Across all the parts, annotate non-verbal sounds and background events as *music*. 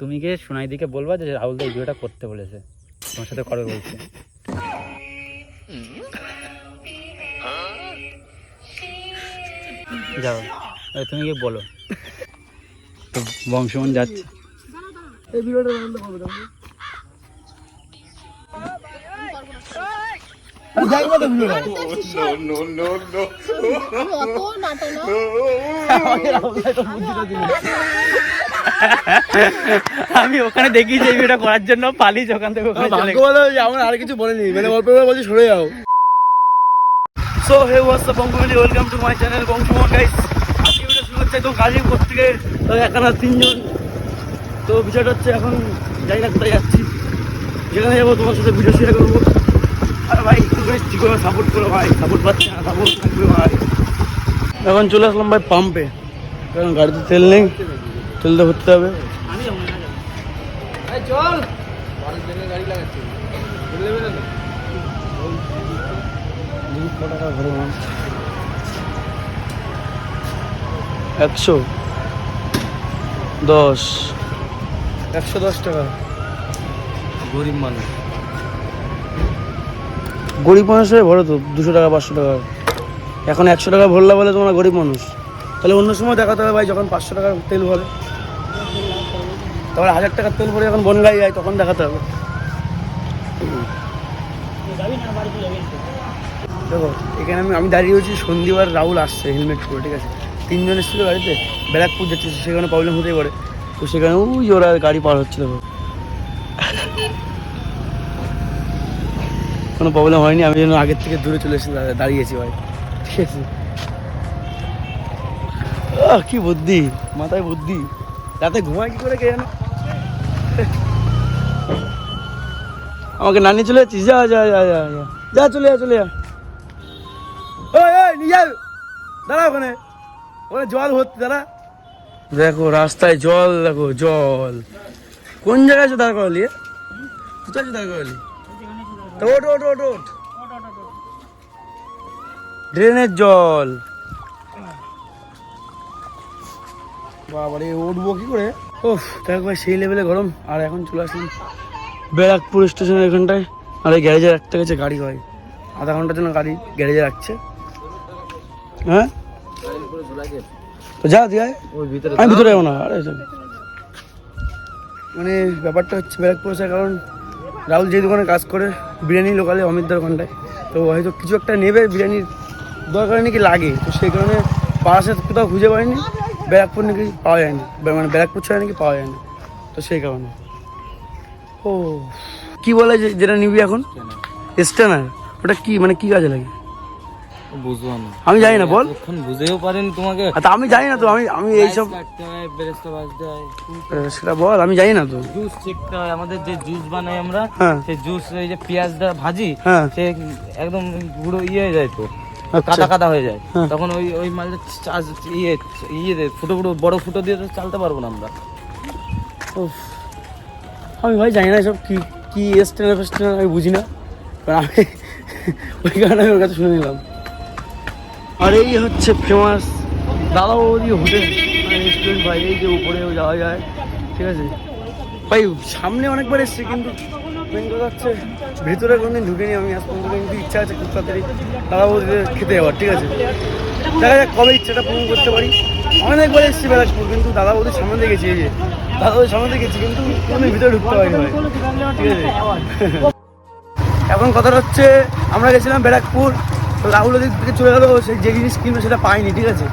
তুমি গিয়ে সোনাই দিকে বলবা যে রাহুল দা এই ভিডিওটা করতে বলেছে। তোমার সাথে করবে বলছে। যাও তুমি গিয়ে বলো। তো বংশমন যাচ্ছে। এই ভিডিওটা বন্ধ আমি ওখানে দেখি যে ভিডিওটা করার জন্য পালিয়েছি ওখান থেকে ওখানে ভাগ্য ভালো আমার আর কিছু বলেনি। মানে অল্প করে বলছি সরে যাও। সো হে হোয়াটসঅ্যাপ বঙ্গবলি ওয়েলকাম টু মাই চ্যানেল বংশমোহন গাইস আজকে ভিডিও শুরু হচ্ছে একদম গাজীপুর থেকে তো এখানে তিনজন। তো বিষয়টা হচ্ছে এখন জানি না কোথায় যাচ্ছি। যেখানে যাব তোমার সাথে ভিডিও শেয়ার করব। আর ভাই একটু বেশ ঠিক করে সাপোর্ট করো ভাই সাপোর্ট পাচ্ছে না সাপোর্ট থাকবে ভাই। এখন চলে আসলাম ভাই পাম্পে কারণ গাড়িতে তেল নেই। ভরতে হবে চল গাড়ি লাগাচ্ছি তো? একশো দশ। একশো দশ টাকা। গরিব মানুষ। গরিব মানুষ হয়ে ভরো তো দুশো টাকা পাঁচশো টাকা। এখন একশো টাকা ভরলা বলে তোমরা গরিব মানুষ। তাহলে অন্য সময় দেখাতে হবে ভাই, যখন পাঁচশো টাকার তেল ভরে। তারপরে হাজার টাকার তেল ভরে যখন বনগাই যায়, তখন দেখাতে হবে। দেখো, এখানে আমি আমি দাঁড়িয়ে সন্দীপ আর রাহুল আসছে হেলমেট পরে, ঠিক আছে? তিনজন এসেছিল গাড়িতে, ব্যারাকপুর যাচ্ছে সেখানে প্রবলেম হতেই পারে। তো সেখানে ওই ওরা গাড়ি পার হচ্ছিল। দেখো কোনো প্রবলেম হয়নি, আমি যেন আগের থেকে দূরে চলে এসে দা- দাঁড়িয়েছি ভাই, ঠিক আছে? কি বুদ্ধি মাথায় বুদ্ধি। রাতে ঘুমায় কি করে কে জানে? আমাকে নানি চলে যাচ্ছিস? যা যা যা যা যা। যা চলে যা চলে যা। ওই নিয়ে দাঁড়া ওখানে। ওখানে জল ভর্তি দাঁড়া। দেখো রাস্তায় জল দেখো জল। কোন জায়গায় আছে? দাঁড় করালি? কোথায় আছে? দাঁড় করালি। ড্রেনের জল। বাবারে উঠবো কি করে? ওফ দেখ ভাই সেই লেভেলে গরম। আর এখন চলে আসলাম ব্যারাকপুর স্টেশনের এখানটায়। আর এই গ্যারেজে রাখতে গেছে গাড়ি হয় আধা ঘণ্টার জন্য গাড়ি গ্যারেজে রাখছে। হ্যাঁ? তো যা দিয়ে আমি ভিতরে যাব না। আরে মানে ব্যাপারটা হচ্ছে ব্যারাকপুর আসার কারণ রাহুল যে দোকানে কাজ করে বিরিয়ানি লোকালে অমিতদার ওখানটায়। তো হয়তো কিছু একটা নেবে বিরিয়ানির দরকার নাকি লাগে। তো সেই কারণে পাশে কোথাও খুঁজে পাইনি। ব্যারাকপুর নাকি পাওয়া যায়নি। মানে ব্যারাকপুর ছাড়া নাকি পাওয়া যায়নি। তো সেই কারণে। ও কি বলে যে যেটা নিবি এখন? স্টেনার ওটা কি মানে কি কাজে লাগে? বুঝব আমি জানি না বল। বুঝেও পারেন তোমাকে। আমি জানি না তো আমি আমি এইসব সেটা বল আমি জানি না তো। জুস শিখতে হয় আমাদের যে জুস বানাই আমরা হ্যাঁ। সেই জুস এই যে পেঁয়াজটা ভাজি হ্যাঁ। সে একদম পুরো ইয়ে হয়ে যায় তো। কাদা কাদা হয়ে যায়। হ্যাঁ। তখন ওই ওই মালটা চাষ ইয়ে ইয়ে ফুটো ফুটো বড় ফুটো দিয়ে তো চালতে পারব না আমরা। আমি ভাই জানি না সব কি কি স্টেনার ফেস্টেনার আমি বুঝি না। কারণ আমি *laughs* ওই কারণে আমি ওর কাছে শুনে নিলাম। আর এই হচ্ছে ফেমাস দাদা বৌদি হোটেল রেস্টুরেন্ট ভাই এই যে উপরেও যাওয়া যায় ঠিক আছে? ভাই সামনে অনেকবার এসেছি কিন্তু মেন কথা হচ্ছে ভিতরে কোনোদিন ঢুকিনি আমি, আজ পর্যন্ত কিন্তু ইচ্ছা আছে খুব তাড়াতাড়ি দাদা বৌদিদের খেতে যাওয়ার, ঠিক আছে? দেখা যাক কবে ইচ্ছাটা পূরণ করতে পারি। অনেকবার এসেছি ব্যারাকপুর, কিন্তু দাদা বৌদির সামনে দিয়ে গেছি, এই যে। দাদা বৌদির সামনে গেছি, কিন্তু কোনো ভিতরে ঢুকতে পারিনি ভাই। ঠিক আছে? *laughs* এখন কথাটা হচ্ছে, আমরা গেছিলাম ব্যারাকপুর, তো রাহুল ওদিক থেকে চলে গেলো সেই যে জিনিস কিনবে সেটা পাইনি, ঠিক আছে?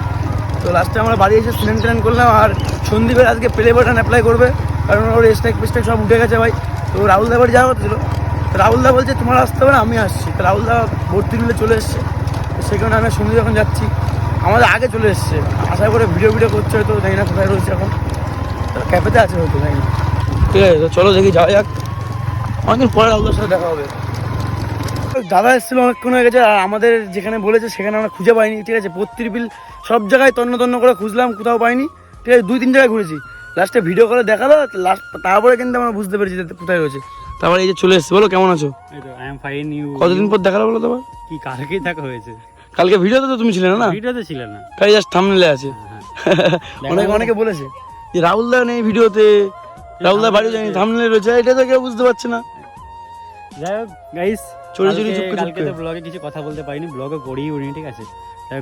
তো লাস্টে আমরা বাড়ি এসে স্ন্যান ট্যান করলাম, আর সন্দীপের আজকে প্লে বাটন অ্যাপ্লাই করবে, কারণ ওর স্ট্যাক ফেস্ট্যাক সব উঠে গেছে ভাই। তো রাহুল দা বাড়ি যাওয়া হচ্ছিল তো রাহুল দা বলছে, তোমার আসতে হবে না, আমি আসছি। তো রাহুল দা ভর্তি মিলে চলে এসছে। কারণে আমি সন্দীপ যখন যাচ্ছি, আমাদের আগে চলে এসছে। আশা করে ভিডিও ভিডিও করছে হয়তো, জানি না কোথায় রয়েছে এখন। ক্যাফেতে আছে হয়তো, জানি না। ঠিক আছে, তো চলো দেখি, যাওয়া যাক। অনেকদিন পরে রাহুলের সাথে দেখা হবে। দাদা এসেছিল অনেকক্ষণ হয়ে গেছে, আর আমাদের যেখানে বলেছে, সেখানে আমরা খুঁজে পাইনি। ঠিক আছে বত্রিশ বিল সব জায়গায় তন্ন তন্ন করে খুঁজলাম, কোথাও পাইনি। ঠিক আছে, দুই, তিন জায়গায় ঘুরেছি। লাস্টে ভিডিও করে দেখাল লাস্ট তারপরে কিন্তু আমরা বুঝতে পেরেছি কোথায় রয়েছে। তারপরে এই যে চলে এসেছে বলো কেমন আছো? আই এম ফাইন ইউ কতদিন পর দেখাল বলো তোমার কি কালকেই দেখা হয়েছে? কালকে ভিডিওতে তো তুমি ছিলে না ভিডিওতে ছিল না। খালি জাস্ট থামনেলে আছে। *laughs* অনেকে অনেকে বলেছে যে রাহুল দা নেই ভিডিওতে রাহুল দা বাড়ি জানি থামলে রয়েছে এটা তো কেউ বুঝতে পারছে না। যাই হোক গাইস চুরি চুরি চুপকে কালকে চুপকে। ব্লগে কিছু কথা বলতে পারিনি ব্লগে করিই উনি ঠিক আছে?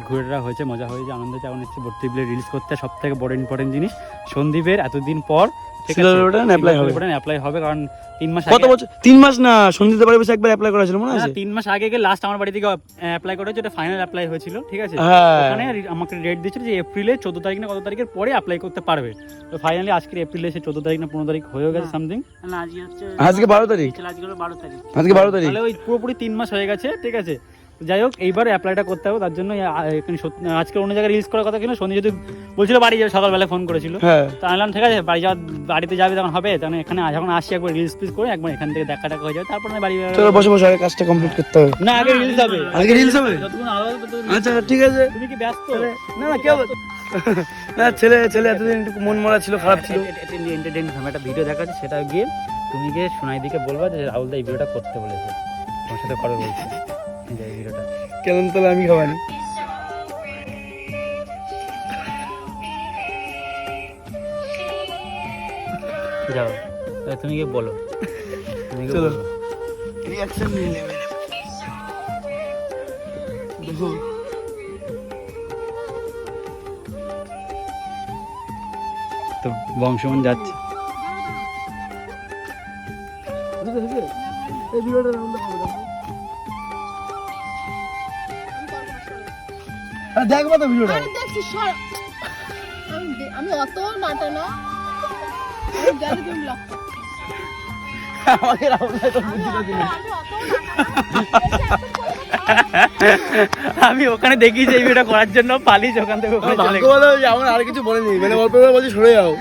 ঘুরেটা হয়েছে মজা হয়েছে আনন্দ হয়েছে এখন এসেছি ভর্তি বিলে রিলস করতে। সব থেকে বড় ইম্পর্টেন্ট জিনিস সন্দীপের এতদিন পর। অ্যাপ্লাই হবে। কারণ তিন মাস কত বছর? তিন মাস না সন্দীপ বাড়ি বসে একবার অ্যাপ্লাই করা ছিল মনে আছে? তিন মাস আগে গিয়ে লাস্ট আমার বাড়ি থেকে অ্যাপ্লাই করেছে ওটা ফাইনাল অ্যাপ্লাই হয়েছিল ঠিক আছে? হ্যাঁ। ওখানে আমাকে ডেট দিয়েছিল যে এপ্রিলে চোদ্দ তারিখ না কত তারিখের পরে অ্যাপ্লাই করতে পারবে। তো ফাইনালি আজকের এপ্রিলে এসে চোদ্দ তারিখ না পনেরো তারিখ হয়ে গেছে সামথিং আজকে আজকে বারো তারিখ? আজকে বারো তারিখ। আজকে বারো তারিখ? ওই পুরোপুরি তিন মাস হয়ে গেছে ঠিক আছে? যাই হোক এইবার অ্যাপ্লাইটা করতে হবে তার জন্য সত্যি- আজকে অন্য জায়গায় রিলিজ করার কথা কিনা সন্ধে যদি বলছিল বাড়ি যাবে সকালবেলা ফোন করেছিল। হ্যাঁ। তো আমি বললাম ঠিক আছে বাড়ি যাওয়া বাড়িতে যাবে তখন হবে তখন এখানে যখন আসি একবার রিলস পিস করে একবার এখান থেকে দেখা টাকা হয়ে যাবে তারপর না বাড়ি চলো বসে বসে আগে কাজটা কমপ্লিট করতে হবে। না আগে রিলস হবে। আজকে রিলস হবে? যতক্ষণ আচ্ছা ঠিক আছে। তুমি কি ব্যস্ত? না না কেউ না ছেলে ছেলে এতদিন একটু মন মরা ছিল খারাপ ছিল। এন্টারটেইন একটা ভিডিও দেখাচ্ছে সেটা গিয়ে তুমি গিয়ে সোনাই দিকে বলবা যে রাহুল দা এই ভিডিওটা করতে বলেছে। তোমার সাথে করবে বলছে। এই ভিডিওটা। কেমন তাহলে আমি খাবানি? যাও তুমি গিয়ে বলো। তুমি চলো। বলো। রিঅ্যাকশন নিয়ে নেবে। দেখো। তো বংশমন যাচ্ছে। এই ভিডিওটা রাউন্ড হবে দেখব তো ভিডিওটা। আমি দেখছি সর। আমি অত নাটা না। আমি তুমি লক আমাকে রাহুল তো বুদ্ধিটা দিল আমি অত নাটা আমি ওখানে দেখি যে এই ভিডিওটা করার জন্য পালিয়েছি ওখান থেকে ওখানে চলে ভাগ্য আমার আর কিছু বলেনি মানে অল্প করে বলছি সরে যাও।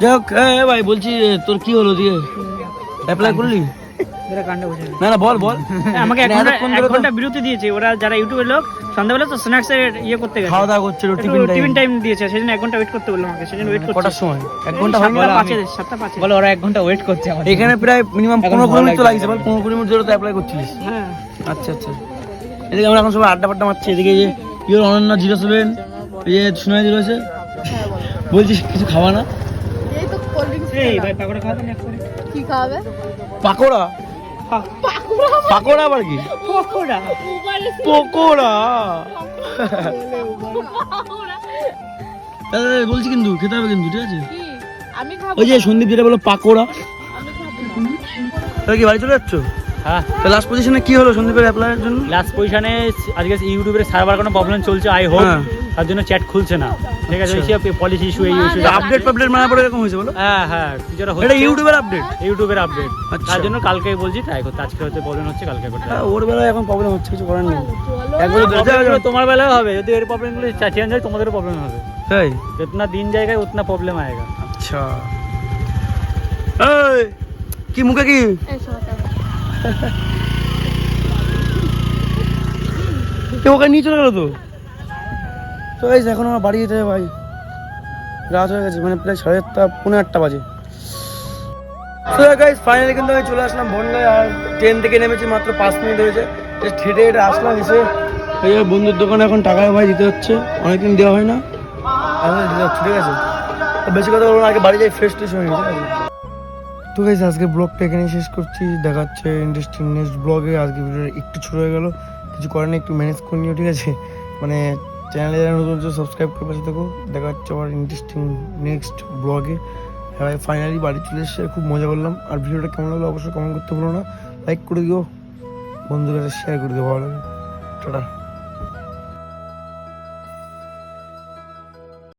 যাই হোক ভাই বলছি তোর কি হলো দিয়ে? অ্যাপ্লাই করলি? না না বল বল। আমাকে এক ঘণ্টা বিরতি দিয়েছে। ওরা যারা ইউটিউবের লোক সন্ধ্যাবেলা তো স্ন্যাক্স এর ইয়ে করতে গেছে। খাওয়া দাওয়া একটু টিফিন টিফিন টাইম দিয়েছে সেজন্য এক ঘণ্টা ওয়েট করতে বললাম আমাকে সেজন্য ওয়েট করছি। কটার সময়? এক ঘণ্টা হয়নি সাতটা পাঁচে সাতটা পাঁচে। বলো ওরা এক ঘণ্টা ওয়েট করছে আমার এখানে প্রায় মিনিমাম এখন পনেরো কুড়ি ভালো মিনিট তো লাগছে। বল মিনিট ধরে তো অ্যাপ্লাই করছিলিস। হ্যাঁ। আচ্ছা আচ্ছা। এদিকে আমরা এখন সবাই আড্ডা ফাড্ডা মারছি এদিকে যে অনন্য জিরো সেভেন এই যে সুনাই জিরো আছে। বলছিস কিছু খাওয়া না? এই তো কোল্ড ড্রিঙ্কস এই ভাই পাকোড়া খাওয়া এক কি খাওয়াবে? পাকোড়া? পাকুড়া পাকোড়া আবার কি? পকোড়া। বলছি কিন্তু খেতে হবে কিন্তু ঠিক আছে? কি? আমি খাব ওই যে সন্দীপ যেটা বলো পাকোড়া। আমি খাব না। তাহলে কি বাড়ি চলে যাচ্ছ? হ্যাঁ। তো লাস্ট পজিশনে কি হলো সন্দীপের অ্যাপ্লাইয়ের জন্য? লাস্ট পজিশনে আজকে ইউটিউবের সার্ভার কোনো প্রবলেম চলছে আই হোপ হ্যাঁ। তার জন্য চ্যাট খুলছে না। ঠিক আছে ওইসব পলিসি ইস্যু এই ইস্যু আপডেট আপডেট মানে পড়ে এরকম হয়েছে বলো? হ্যাঁ হ্যাঁ যেটা হচ্ছে। এটা ইউটিউবের আপডেট ইউটিউবের আপডেট আচ্ছা। তার জন্য কালকেই বলছি ট্রাই করতে আজকে হয়তো প্রবলেম হচ্ছে কালকে করতে হ্যাঁ, ওর বেলা এখন প্রবলেম হচ্ছে কিছু করার নেই। একবার তোমার বেলায় হবে যদি এর প্রবলেমগুলো চেঞ্জ হয় তোমাদেরও প্রবলেম হবে। তাই? যেতনা দিন জায়গায় উতনা প্রবলেম আয়েগা। আচ্ছা। এই কি মুখে কি? *laughs* ওকে নিয়ে চলে গেল তো? তো এই এখন আমার বাড়ি যেতে ভাই। রাত হয়ে গেছে মানে প্রায় সাড়ে আটটা পনেরো আটটা বাজে। তো গাইজ ফাইনালি কিন্তু আমি চলে আসলাম বনগায় আর ট্রেন থেকে নেমেছি মাত্র পাঁচ মিনিট হয়েছে। জাস্ট হেঁটে হেঁটে আসলাম, এসে এই বন্ধুর দোকানে এখন টাকা ভাই দিতে হচ্ছে, অনেকদিন দেওয়া হয় না। ঠিক আছে। বেশি কথা বলব আগে বাড়ি যাই ফ্রেশ ট্রেশ হয়ে গেছে তো গাইজ আজকে ব্লগটা এখানে শেষ করছি। দেখা দেখাচ্ছে ইন্টারেস্টিং নেক্সট ব্লগে আজকে ভিডিওটা একটু ছোট হয়ে গেল। কিছু করার নেই, একটু ম্যানেজ করে নিও, ঠিক আছে? মানে চ্যানেলে যারা নতুন সাবস্ক্রাইব করে পাশে থাকো। দেখা হচ্ছে আবার ইন্টারেস্টিং নেক্সট ব্লগে হ্যাঁ ফাইনালি বাড়ি চলে এসেছে, খুব মজা করলাম। আর ভিডিওটা কেমন লাগল অবশ্যই কমেন্ট করতে ভুলো না। লাইক করে দিও। বন্ধুদের শেয়ার করে দিও, ভালো লাগে। টাটা।